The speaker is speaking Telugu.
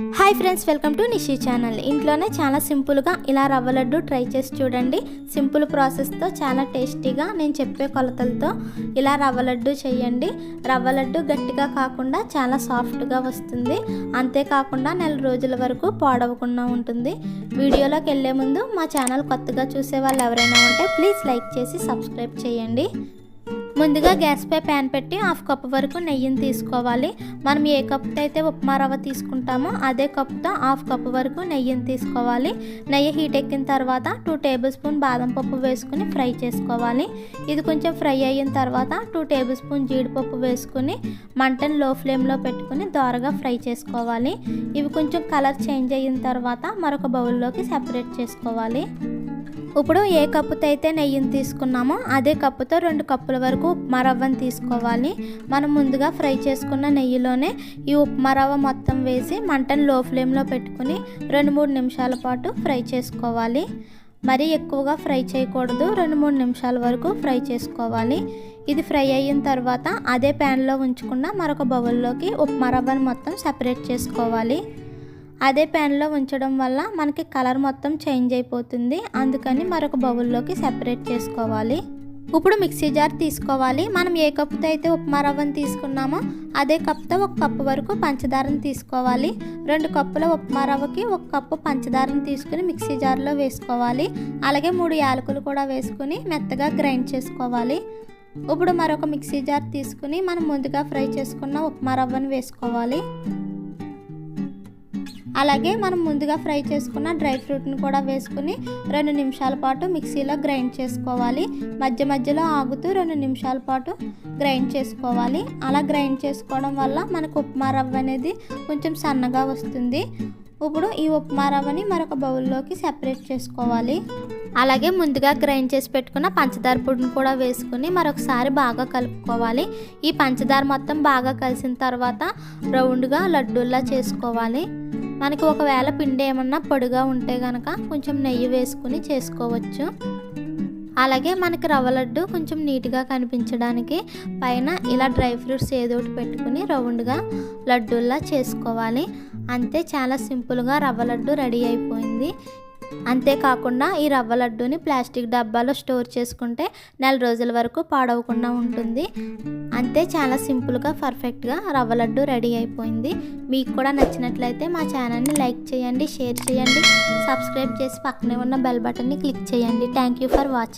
Hi friends welcome to Nishi channel ఇంట్లోనే చాలా సింపుల్గా ఇలా రవ్వ లడ్డు ట్రై చేసి చూడండి. సింపుల్ ప్రాసెస్తో చాలా టేస్టీగా నేను చెప్పే కొలతలతో ఇలా రవ్వ లడ్డు చేయండి. రవ్వ లడ్డు గట్టిగా కాకుండా చాలా సాఫ్ట్గా వస్తుంది. అంతేకాకుండా నెల రోజుల వరకు పాడవకుండా ఉంటుంది. వీడియోలోకి వెళ్ళే ముందు మా ఛానల్ కొత్తగా చూసే వాళ్ళు ఎవరైనా ఉంటే ప్లీజ్ లైక్ చేసి సబ్స్క్రైబ్ చేయండి. ముందుగా గ్యాస్పై ప్యాన్ పెట్టి హాఫ్ కప్ వరకు నెయ్యిని తీసుకోవాలి. మనం ఏ కప్తో అయితే ఉప్మా రవ్వ తీసుకుంటామో అదే కప్తో హాఫ్ కప్ వరకు నెయ్యిని తీసుకోవాలి. నెయ్యి హీట్ ఎక్కిన తర్వాత టూ టేబుల్ స్పూన్ బాదం పప్పు వేసుకుని ఫ్రై చేసుకోవాలి. ఇది కొంచెం ఫ్రై అయిన తర్వాత టూ టేబుల్ స్పూన్ జీడిపప్పు వేసుకుని మంటను లో ఫ్లేమ్లో పెట్టుకుని దోరగా ఫ్రై చేసుకోవాలి. ఇవి కొంచెం కలర్ చేంజ్ అయిన తర్వాత మరొక బౌల్లోకి సెపరేట్ చేసుకోవాలి. ఇప్పుడు ఏ కప్పుతో అయితే నెయ్యిని తీసుకున్నామో అదే కప్పుతో రెండు కప్పుల వరకు ఉప్మా రవ్వను తీసుకోవాలి. మనం ముందుగా ఫ్రై చేసుకున్న నెయ్యిలోనే ఈ ఉప్మా రవ్వ మొత్తం వేసి మంటను లో ఫ్లేమ్లో పెట్టుకుని రెండు మూడు నిమిషాల పాటు ఫ్రై చేసుకోవాలి. మరీ ఎక్కువగా ఫ్రై చేయకూడదు. రెండు మూడు నిమిషాల వరకు ఫ్రై చేసుకోవాలి. ఇది ఫ్రై అయిన తర్వాత అదే ప్యాన్లో ఉంచుకున్న మరొక బౌల్లోకి ఉప్మా రవ్వను మొత్తం సపరేట్ చేసుకోవాలి. అదే ప్యాన్లో ఉంచడం వల్ల మనకి కలర్ మొత్తం చేంజ్ అయిపోతుంది. అందుకని మరొక బౌల్లోకి సెపరేట్ చేసుకోవాలి. ఇప్పుడు మిక్సీ జార్ తీసుకోవాలి. మనం ఏ కప్పుతో అయితే ఉప్మా రవ్వను తీసుకున్నామో అదే కప్తో ఒక కప్పు వరకు పంచదారను తీసుకోవాలి. రెండు కప్పుల ఉప్మా రవ్వకి ఒక కప్పు పంచదారను తీసుకుని మిక్సీ జార్లో వేసుకోవాలి. అలాగే మూడు యాలకులు కూడా వేసుకుని మెత్తగా గ్రైండ్ చేసుకోవాలి. ఇప్పుడు మరొక మిక్సీ జార్ తీసుకుని మనం ముందుగా ఫ్రై చేసుకున్న ఉప్మా రవ్వను వేసుకోవాలి. అలాగే మనం ముందుగా ఫ్రై చేసుకున్న డ్రై ఫ్రూట్ని కూడా వేసుకుని రెండు నిమిషాల పాటు మిక్సీలో గ్రైండ్ చేసుకోవాలి. మధ్య మధ్యలో ఆగుతూ రెండు నిమిషాల పాటు గ్రైండ్ చేసుకోవాలి. అలా గ్రైండ్ చేసుకోవడం వల్ల మనకు ఉప్మా రవ్వ అనేది కొంచెం సన్నగా వస్తుంది. ఇప్పుడు ఈ ఉప్మా రవ్వని మరొక బౌల్లోకి సెపరేట్ చేసుకోవాలి. అలాగే ముందుగా గ్రైండ్ చేసి పెట్టుకున్న పంచదార పొడిని కూడా వేసుకుని మరొకసారి బాగా కలుపుకోవాలి. ఈ పంచదార మొత్తం బాగా కలిసిన తర్వాత రౌండ్గా లడ్డూల్లా చేసుకోవాలి. మనకి ఒకవేళ పిండి ఏమన్నా పొడిగా ఉంటే కనుక కొంచెం నెయ్యి వేసుకుని చేసుకోవచ్చు. అలాగే మనకి రవ్వ లడ్డు కొంచెం నీట్గా కనిపించడానికి పైన ఇలా డ్రై ఫ్రూట్స్ ఏదో ఒకటి పెట్టుకుని రౌండ్గా లడ్డూల్లా చేసుకోవాలి. అంతే చాలా సింపుల్గా రవ్వ లడ్డు రెడీ అయిపోయింది. అంతేకాకుండా ఈ రవ్వ లడ్డూని ప్లాస్టిక్ డబ్బాలో స్టోర్ చేసుకుంటే నెల రోజుల వరకు పాడవకుండా ఉంటుంది. అంతే చాలా సింపుల్గా పర్ఫెక్ట్గా రవ్వ లడ్డు రెడీ అయిపోయింది. మీకు కూడా నచ్చినట్లయితే మా ఛానల్ని లైక్ చేయండి షేర్ చేయండి సబ్స్క్రైబ్ చేసి పక్కనే ఉన్న బెల్ బటన్ని క్లిక్ చేయండి. Thank you for watching.